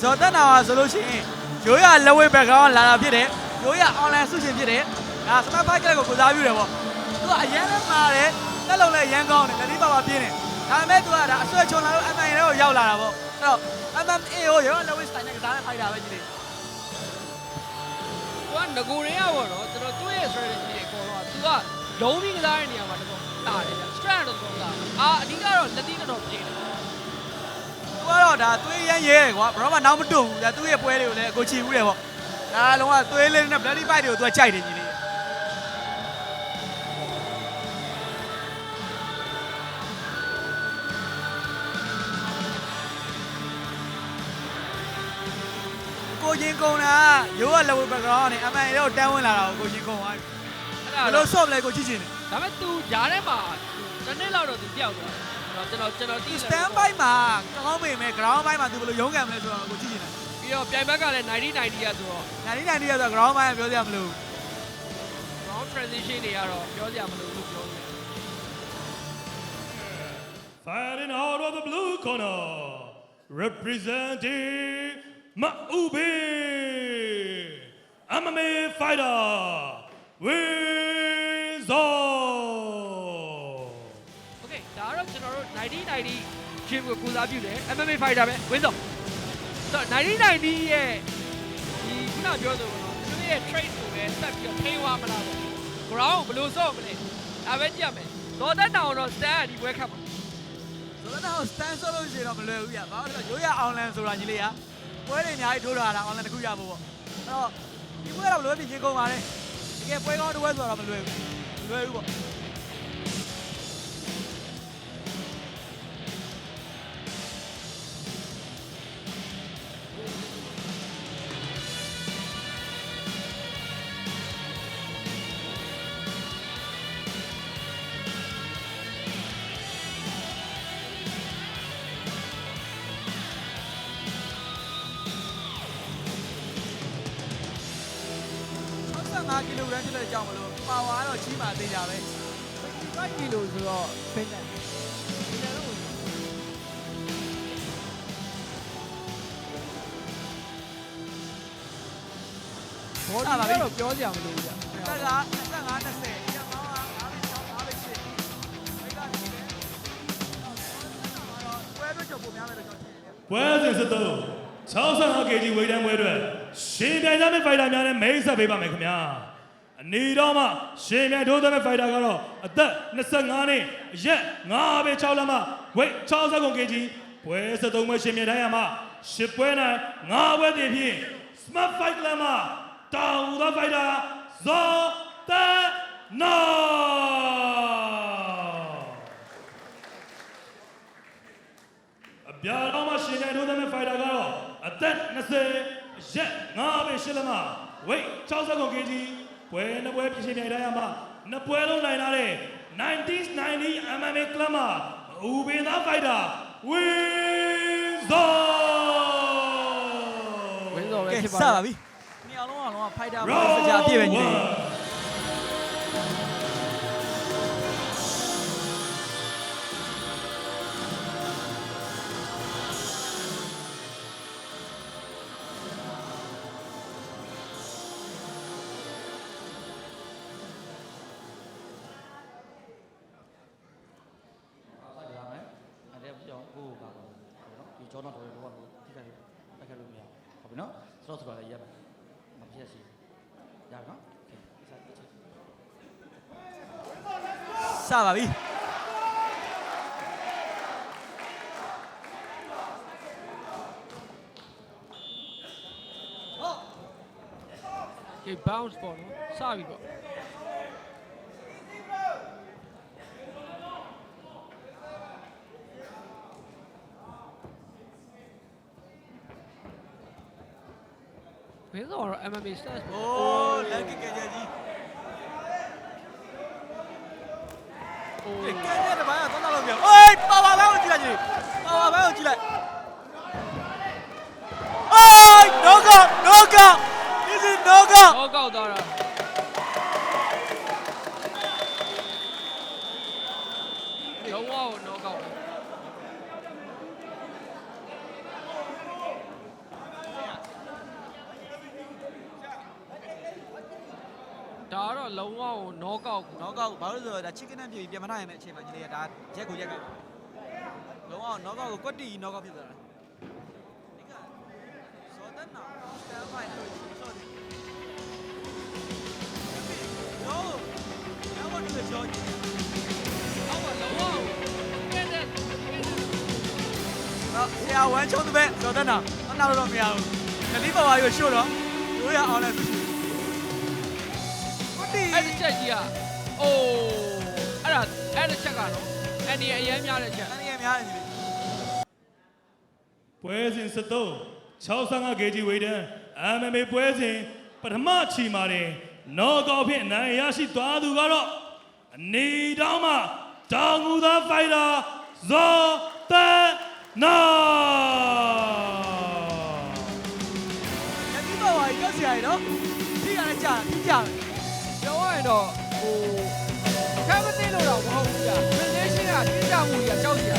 ဇော်တက်နာပါဆိုလို့ရှိရင်ရိုးရလက်ဝဲဘက်ကောင်လာတာဖြစ်တယ်ရိုးရ online ဆုရှင်ဖြစ်တယ်ဒါစမတ်ဖိုက်ကလပ်ကိုကိုစားပြုတယ်ပေါ့သူကအရန်လည်းမာတယ်တက်လုံးလည်းရန်ကောင်းတယ်လက်ဒီပါပါပြင်းတယ်ဒါပေမဲ့သူကဒါအဆွဲချုံလာလို့ MMA တွေကိုရောက်လာတာပေါ့အဲ့တော့ MMA ကိုရိုးရလက်ဝဲစတိုင်နဲ့ကစားတဲ့ဖိုက်တာပဲကြည့်တယ်သူကငကိုတွေကပေါ့နော်ကျွန်တော်သူ့ရဲ့ strategy တွေအကုန်လုံးကသူကလုံးပြီးကစားတဲ့နေရာမှာတော့တာတယ်ဗျ strand တော့တော့တာအာအဓိကတော့လက်သီးတော့ပြင်းတယ်သူက တော့ဒါသွေးရမ်းရဲတယ်ကွာဘရောမှနောက်မတွန့်ဘူးဒါသူ့ရဲ့ပွဲတွေကိုလည်းကိုချီဘူးတယ်ပေါ့ဒါလုံးဝသွေးလေးနဲ့ bloody fight တွေကိုသူကကြိုက်တယ်ကြီးလေးကိုချင်းကုံတာရိုးကလက်ဝဲဘက်ကောင်ကနေ MN ရောတန်းဝင်လာတာကိုကိုချင်းကုံသွားပြီအဲ့ဘယ်ဒါလိုဆော့မလဲကိုကြည့်ချင်တယ်ဒါပေမဲ့ तू ဂျားထဲမှာတစ်နှစ်လောက်တော့ तू ပျောက်သွားတယ် ကျွန်တော်ကျွန်တော်တီး စတန်ဘိုက်မှာကောင်းပေမဲ့ ground ဘိုက်မှာသူဘယ်လိုရုန်းကန်မလဲဆိုတော့ကိုကြည့်ချင်တယ် ပြီးတော့ပြိုင်ဘက်ကလည်း90 90ရဆိုတော့ 90 90ရဆိုတော့ ground ဘိုက်ကပြောစရာမလို round transition တွေကတော့ပြောစရာမလိုဘူးပြောတယ် Fighting out of the blue corner, representing Maube, MMA fighter, wins 90 90 gym ကိုပူစားပြုတယ် MMA fighter ပဲဝင်းစောဆိုတော့90 90ရဲ့ဒီခုနပြောဆိုတော့သူရဲ့ trade ကိုပဲဆက်ပြီးတော့ထိန်းသွားမလားပေါ့ ground ကိုဘယ်လိုဆော့မလဲဒါပဲကြည့်ရမယ်ဒေါ်သက်တောင်တော့ stand ကဒီပွဲခတ်ပါဆိုတော့ stand ဆော့လို့ရှိရင်တော့မလွယ်ဘူးပြဘာလို့လဲရိုးရ online ဆိုတာညီလေးကပွဲတွေအများကြီးထိုးထားတာ online တစ်ခုရဖို့ပေါ့အဲ့တော့ဒီပွဲတော့ဘယ်လိုဖြစ်ချင်းကုန်ပါလဲတကယ်ပွဲကောင်းတစ်ပွဲဆိုတော့မလွယ်ဘူးမလွယ်ဘူးပေါ့ 65ကီလိုဂရမ်ဖြစ်တဲ့အကြောင်းမလို့ပါဝါကတော့ကြီးမှသေးကြပဲ65ကီလိုဆိုတော့ဖိနေတယ်လို့ဘောဒီကတော့ပြောကြမလို့ဗျာတက်က25 20ညမောင်းက5ဘီ6 5ဘီ8မိကနေတယ်ပွဲတော့ကြောက်ပုံများမယ်လို့ကျွန်တော်ထင်တယ်ပွဲစဉ်စစ်သုံး65 kg ဝေးတန်းပွဲအတွက် ရှင်ပြိုင်ကြမယ့်ဖိုက်တာများနဲ့မိတ်ဆက်ပေးပါမယ်ခင်ဗျာအနေတော့မှရှင်ပြိုင်ထိုးတဲ့ဖိုက်တာကတော့အသက်25နှစ်အရက်9ပဲ6လမ်းမှဝိတ်60 kg ပွဲစစ်သုံးပွဲရှင်ပြိုင်တိုင်းရမှာ10ပွဲနိုင်9ပွဲတည်ဖြင့် Smart Fight Club မှာတောင်ဦးသောဖိုက်တာဇော်တနောအပြာတော်မှာရှင်ကြိုင်ထိုးတဲ့ဖိုက်တာကတော့အသက်20 ရက်9ပဲရှစ်လမဝိတ်60 kg ပွဲနှစ်ပွဲပြင်ရှင်ပြိုင်ထားရမှာနှစ်ပွဲလုံးနိုင်လာတဲ့ 90s 90 MMA Club မှာဦးပင်သားဖိုက်တာဝင်းဇောဝင်းစောပဲကဲဖြစ်စပါပါပြီ။နှစ်အောင်လုံးအောင်လုံးကဖိုက်တာပါစကြပြည့်ပဲညီလေး နော်ဒီကျောင်းတော်တော်တော့ထိခိုက်တိုက်ခိုက်လို့မရဘူးဟုတ်ပြီနော်ဆိုတော့ဆိုတော့လည်းရက်ပါမဖြစ်စီရပါနော် မင်းဆောင်ကတော့ MMA stats โอ้လက်ကကကြကြီးဟိုကဲကဲတပိုင်းကတော့တော့ပြောအေးပါပါပဲကိုကြည့်လိုက်ကြီးပါပါပဲကိုကြည့်လိုက်အေး knockout knockout this is knockout knockout တော့ တော့လုံးဝကို knock out ကိုနော့ကောက်ဘာလို့လဲဆိုတော့ဒါ chicken နဲ့ပြည်ပြန်မထားရင်လည်းအချိန်မှညီလေးကဒါရက်ကိုရက်ကောက်လုံးဝနော့ကောက်ကိုကွက်တီနော့ကောက်ဖြစ်သွားတာဒီကဇော်တက်နာစတယ်ဖိုင်လို့ဆိုတယ်ရောရောဘာလို့ကြောကြီးအောက်ကလုံးဝကိုကဲတဲ့ကဲတဲ့တော့ဆရာဝမ်းချုံတဲ့ဘက်ဇော်တက်နာအနာလို့တော့မရဘူးကလေးပါပါရွှရှို့တော့ရိုးရအောင်လဲ ကွက်တီအဲ့ဒီချက်ကြီးอ่ะအိုးအဲ့ဒါအဲ့ဒီချက်ကတော့အန်ဒီအရင်များတဲ့ချက်တန်းရများတယ်ညီလေးပွဲစဉ်73 65 kg ဝေဒန် MMA ပွဲစဉ်ပထမချီမာတင်နော့ကောက်ဖြင့်အနိုင်ရရှိသွားသူကတော့အနေတောင်းမှတောင်ငူသားဖိုင်တာဇော်တန်နာကလေးပါပါကြောက်စရာရနော်ထိရတယ်ကြာထိကြတယ်ပြော ရရင်တော့ဟိုကမ်မတင်လို့တော့မဟုတ်ဘူးကြာ relation ကတင်းကြမှုကြီးကကြောက်ကြ